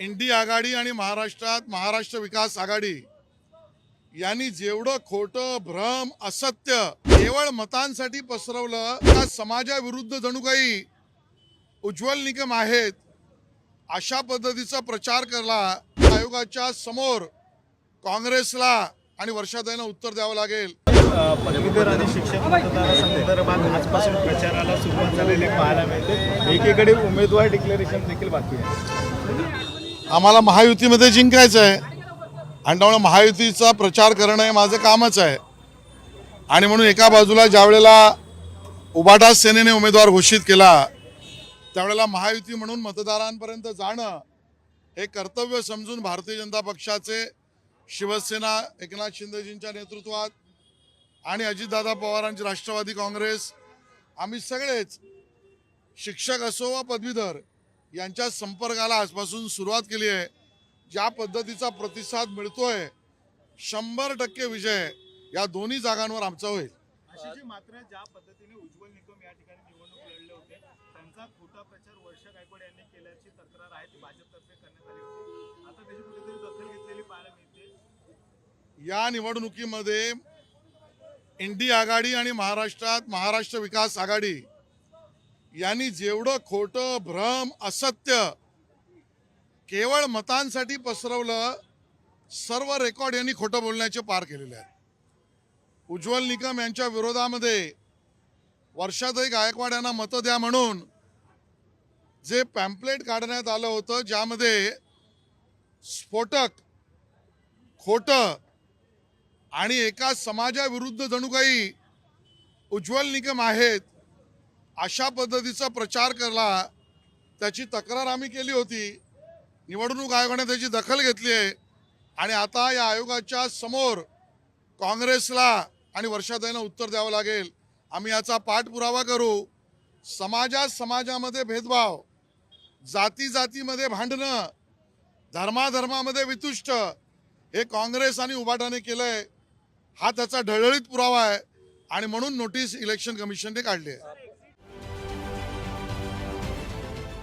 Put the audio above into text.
इंडी आघाडी आणि महाराष्ट्रात महाराष्ट्र विकास आघाडी यांनी जेवढं खोटं भ्रम असत्य केवळ मतांसाठी पसरवलं त्या समाजाविरुद्ध जणू काही उज्ज्वल निकम आहेत अशा पद्धतीचा प्रचार करला आयोगाच्या समोर काँग्रेसला आणि वर्षाताईंना उत्तर द्यावं लागेल. पदवीधर आणि शिक्षक मतदारासंदर्भात आजपासून प्रचाराला सुरुवात झालेली पाहायला मिळते. एकीकडे उमेदवार डिक्लेरेशन देखील बाकी आहे. आम्हाला महायुतीमध्ये जिंकायचं आहे. आणि त्यामुळे महायुतीचा प्रचार करणं हे माझं कामच आहे. आणि म्हणून एका बाजूला ज्यावेळेला उबाटा सेनेने उमेदवार घोषित केला त्यावेळेला महायुती म्हणून मतदारांपर्यंत जाणं हे कर्तव्य समजून भारतीय जनता पक्षाचे शिवसेना एकनाथ शिंदेजींच्या नेतृत्वात आणि अजितदादा पवारांची राष्ट्रवादी काँग्रेस आम्ही सगळेच शिक्षक असो वा पदवीधर यांच्या संपर्काला आजपासून सुरुवात केली आहे. ज्या पद्धतीचा प्रतिसाद मिळतोय शंभर टक्के विजय या दोन्ही जागांवर आमचा होईल. मात्र ज्या पद्धतीने उज्ज्वल निकम या ठिकाणी निवडणूक लढले होते त्यांचा खोटा प्रचार वर्ष गायकवाड यांनी केल्याची तक्रार आहे ती भाजपतर्फे करण्यात आली होती. आता त्याची कुठेतरी दखल घेतलेली पाहायला मिळते. या निवडणुकीमध्ये इंडी आघाडी आणि महाराष्ट्रात महाराष्ट्र विकास आघाडी यांनी जेवढं खोटं भ्रम असत्य केवळ मतांसाठी पसरवलं सर्व रेकॉर्ड यांनी खोटं बोलण्याचे पार केलेले आहेत. उज्ज्वल निकम यांच्या विरोधामध्ये वर्षातही गायकवाड यांना मतं द्या म्हणून जे पॅम्पलेट काढण्यात आलं होतं ज्यामध्ये स्फोटक खोटं आणि एका समाजाविरुद्ध जणू काही उज्ज्वल निकम आहेत अशा पद्धतीचा प्रचार करला त्याची तक्रार आम्ही केली होती. निवडणूक आयोगाने त्याची दखल घेतली आहे. आणि आता या आयोगाच्या समोर काँग्रेसला आणि वर्षाताईंना उत्तर द्यावं लागेल. आम्ही याचा पाठपुरावा करू. समाजात समाजामध्ये भेदभाव जाती जातीमध्ये भांडणं धर्माधर्मामध्ये वितुष्ट हे काँग्रेस आणि उबाटाने आहे हा त्याचा ढळढळीत पुरावा आहे. आणि म्हणून नोटीस इलेक्शन कमिशनने काढली आहे.